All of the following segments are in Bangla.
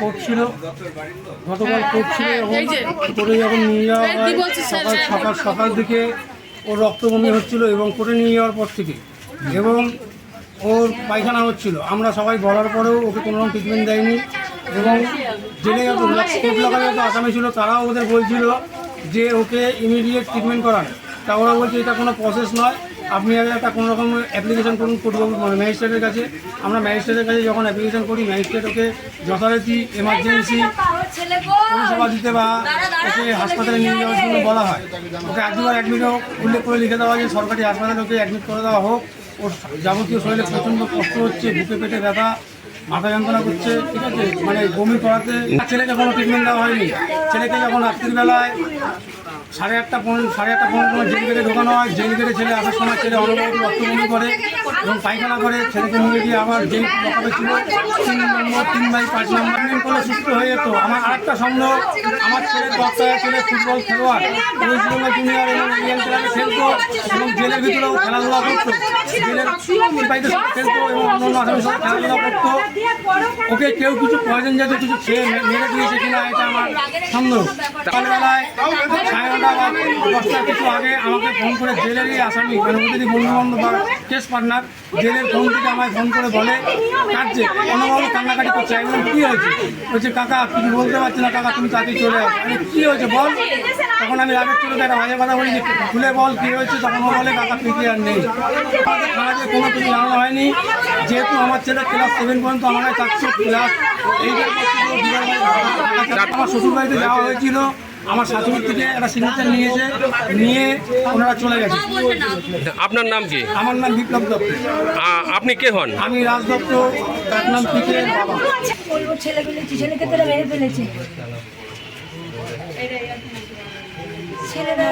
কোর্ট ছিল। গতকাল কোর্ট ছিল এবং কোর্টে যখন নিয়ে যাওয়া হয় সকাল সকাল সকাল থেকে ওর রক্ত বমি হচ্ছিল এবং করে নিয়ে যাওয়ার পর থেকে। এবং ওর পায়খানা হচ্ছিল। আমরা সবাই বলার পরেও ওকে কোনো রকম ট্রিটমেন্ট দেয়নি। এবং জেলে যত কোর্ট যত আসামি ছিল তারাও ওদের বলছিল যে ওকে ইমিডিয়েট ট্রিটমেন্ট করান। তা ওরা বলছে এটা কোনো প্রসেস নয়। আপনি একটা কোনো রকম অ্যাপ্লিকেশন করুন মানে ম্যাজিস্ট্রেটের কাছে। আমরা ম্যাজিস্ট্রেটের কাছে যখন অ্যাপ্লিকেশন করি ম্যাজিস্ট্রেট ওকে যথারীতি এমার্জেন্সি পরিষেবা দিতে বা ওকে হাসপাতালে নিয়ে যাওয়ার জন্য বলা হয়। ওকে একবার অ্যাডমিটও উল্লেখ করে লিখে দেওয়া যে সরকারি হাসপাতালে ওকে অ্যাডমিট করে দেওয়া হোক। ওর যাবতীয় শরীরে প্রচণ্ড কষ্ট হচ্ছে, বুকে পেটে ব্যথা, মাথা যন্ত্রণা করছে, ঠিক আছে? মানে বমি করাতে, ছেলেকে কোনো ট্রিটমেন্ট দেওয়া হয়নি। ছেলেকে যখন রাত্রিবেলায় সাড়ে আটটা পনেরো, সাড়ে আটটা পনেরো সময় জেল গেটে ঢোকানো হয়। জেল গেটে ছেলে আসার সময় ছেলে অনবরত রক্তবমি করে এবং পায়খানা করে। ছেলেকে নিয়ে গিয়ে আবার জেল লকাপে ছিল। তিন নম্বর, তিন বাই পাঁচ নম্বর। করলে সুস্থ হয়ে যেত। আমার আরেকটা সন্দেহ, আমার ছেলে দশটায় ছেলে ফুটবল খেলোয়াড়। ওয়েস্ট বেঙ্গল জুনিয়র এবং ইন্ডিয়ান ক্লাবে খেলতো এবং জেলের ভিতরেও খেলাধুলা করতো। জেলের বাইরে খেলতো এবং অন্যান্য আসামের সাথে খেলাধুলা করতো। ওকে কেউ কিছু পয়জন জাতীয় কিছু খেয়ে মেরে দিয়েছে কিনা, এটা আমার সন্দেহ। সকালবেলায় সাড়ে দশটার কিছু আগে আমাকে ফোন করে জেলেরই আসামি ওদেরই বন্ধু বান্ধব বা কেস পার্টনার ফোন আমায় ফোন করে বলে কী হয়েছে? বলছে, কাকা বলতে পারছি না, কাকা, তুমি চলে কী হয়েছে? বল। আমি কথা বলি খুলে বল, কী হয়েছে? তখন বলে, কাকা আর নেই। কোনো কিছু জানানো হয়নি। যেহেতু আমার ছেলে ক্লাস সেভেন পর্যন্ত আমার কাছে ক্লাস থাকে। আমার শ্বশুর বাড়িতে যাওয়া হয়েছিল। আমার শাশুড়ির থেকে একটা সিগনেচার নিয়েছে নিয়ে ওনারা চলে গেছে আপনার নাম কি আমার নাম বিপ্লব দত্ত আ- আপনি কে হন আমি রাজ দত্ত তার নাম পিকের বাবা বলব ছেলে ফেলেছি ছেলেকে তারা মেরে ফেলেছে ছেলেরা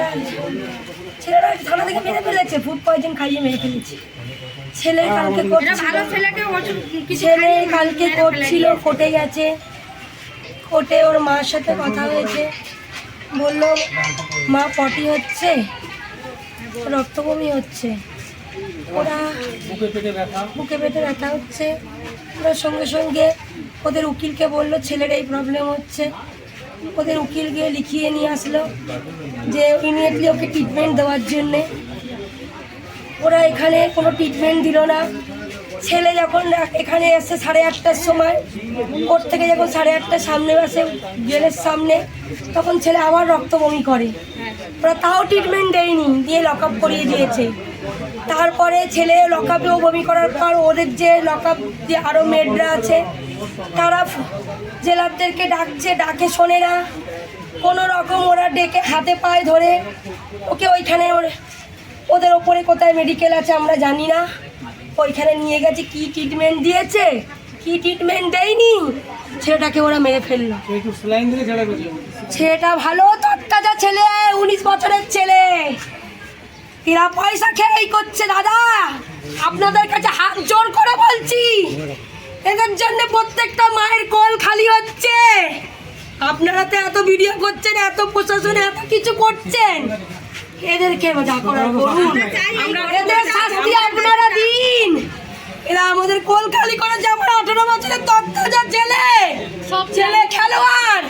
ছেলেরা থানা থেকে মেরে ফেলেছে ফুড পয়জন খাইয়ে মেরে ফেলেছে ছেলে কালকে ভালো ছেলেকে ছেলে কালকে করছিল কোর্টে গেছে কোর্টে ওর মার সাথে কথা হয়েছে বলল মা পটি হচ্ছে রক্তবমি হচ্ছে। ওরা বুকে পেটে ব্যথা। বুকে পেটে ব্যথা হচ্ছে। ওরা সঙ্গে সঙ্গে ওদের উকিলকে বলল ছেলের এই প্রবলেম হচ্ছে। ওদের উকিল গিয়ে লিখিয়ে নিয়ে আসলো যে ইমিডিয়েটলি ওকে ট্রিটমেন্ট দেওয়ার জন্যে। ওরা এখানে কোনো ট্রিটমেন্ট দিল না। ছেলে যখন এখানে এসে সাড়ে আটটার সময় কোর্ট থেকে যখন সাড়ে আটটার সামনে আসে জেলের সামনে, তখন ছেলে আবার রক্ত বমি করে। ওরা তাও ট্রিটমেন্ট দেয়নি, দিয়ে লক আপ করিয়ে দিয়েছে। তারপরে ছেলে লকআপেও বমি করার পর ওদের যে লকআপ যে আরও মেডরা আছে, তারা জেলারদেরকে ডাকছে, ডাকে শোনে না। কোনো রকম ওরা ডেকে হাতে পায়ে ধরে, ওকে ওইখানে ওর- ওদের ওপরে কোথায় মেডিকেল আছে আমরা জানি না। ওইখানে নিয়ে গেছে কি ট্রিটমেন্ট দিয়েছে? কি ট্রিটমেন্ট দেয়নি? ছেলেটাকে ওরা মেরে ফেলল। ছেলেটা ভালো তত্তাজা ছেলে উনিশ বছরের ছেলে। এরা পয়সা খেয়েই করছে দাদা। আপনাদের কাছে হাত জোর করে বলছি। এদের জন্য প্রত্যেকটা মায়ের কল খালি হচ্ছে। আপনারা তো এত ভিডিও করছেন এত প্রশাসনে এত কিছু করছেন। এদেরকে যা করার করুন। এদের শাস্তি আপনারা দিন। এরা আমাদের কোল খালি করে যেমন আঠারো বছরের তত্ত্বাজা ছেলে সব ছেলে খেলোয়াড়।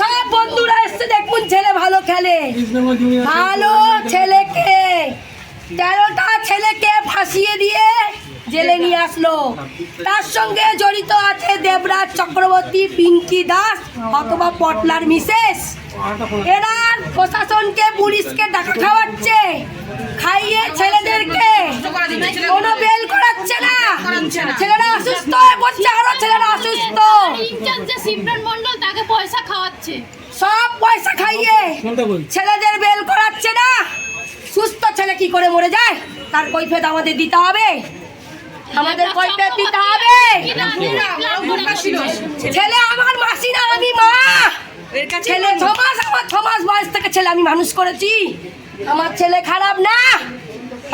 সব বন্ধুরা এসছে দেখুন ছেলে ভালো খেলে। ভালো ছেলেকে তেরোটা ছেলেকে ফাঁসিয়ে দিয়ে জেলে নিয়ে আসলো। তার সঙ্গে জড়িত আছে দেবরাজ চক্রবর্তী পিঙ্কি দাস অথবা পটলার মিসেস। এরা প্রশাসনকে পুলিশকে টাকা খাওয়াচ্ছে খাইয়ে ছেলেদেরকে কোনো বেল করাচ্ছে না। ছেলেরা অসুস্থ আরও ছেলেরা অসুস্থ। ইনচার্জ যে সিমরন মন্ডল তাকে পয়সা খাওয়াচ্ছে। সব পয়সা খাইয়ে ছেলেদের বেল করাচ্ছে না। সুস্থ ছেলে কি করে মরে যায়? তার কৈফেত আমাদের দিতে হবে। আমাদের কৈফেত দিতে হবে। ছেলে আমার মাসি না আমি মা। ছেলে ছ মাস আমার ছ মাস বয়স থেকে ছেলে আমি মানুষ করেছি। আমার ছেলে খারাপ না।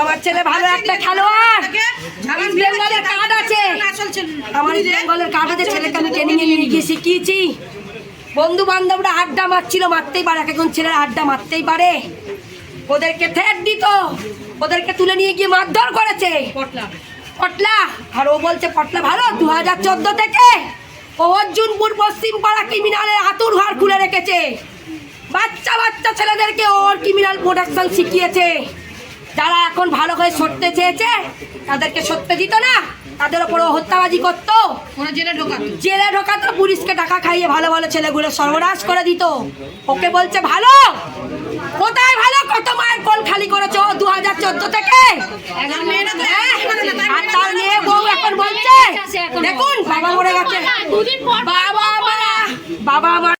আমার ছেলে ভালো একটা খেলোয়াড় ইস্ট বেঙ্গলের কার্ড আছে আমার বেঙ্গলের কার্ড ছেলেকে আমি ট্রেনিং নিয়ে গিয়ে শিখিয়েছি বন্ধু বান্ধবরা আড্ডা মারছিল মারতেই পারে এক একজন ছেলেরা আড্ডা মারতেই পারে। ওদেরকে থ্রেট দিত ওদেরকে তুলে নিয়ে গিয়ে মারধর করেছে। পটলা। আর ও বলছে পটলা ভালো দু হাজার চোদ্দ থেকে ও অর্জুনপুর পশ্চিম পাড়া ক্রিমিনালের হাতুর ঘর খুলে রেখেছে। বাচ্চা বাচ্চা ছেলেদেরকে ওর ক্রিমিনাল প্রোডাকশন শিখিয়েছে। যারা এখন ভালো করে সরতে চেয়েছে তাদেরকে সরতে দিত না। তাদের ওপর হত্যাবাজি করতো। জেলে ঢোকাতো। জেলে ঢোকাতো পুলিশকে টাকা খাইয়ে ভালো ভালো ছেলেগুলো সর্বনাশ করে দিত। ওকে বলছে ভালো? কোথায় ভালো? কত মায়ের কোল খালি করেছ দু হাজার চোদ্দ থেকে? হ্যাঁ? আর তার মেয়ে বউ এখন বলছে দেখুন বাবা মরে গেছে। বাবা বাবা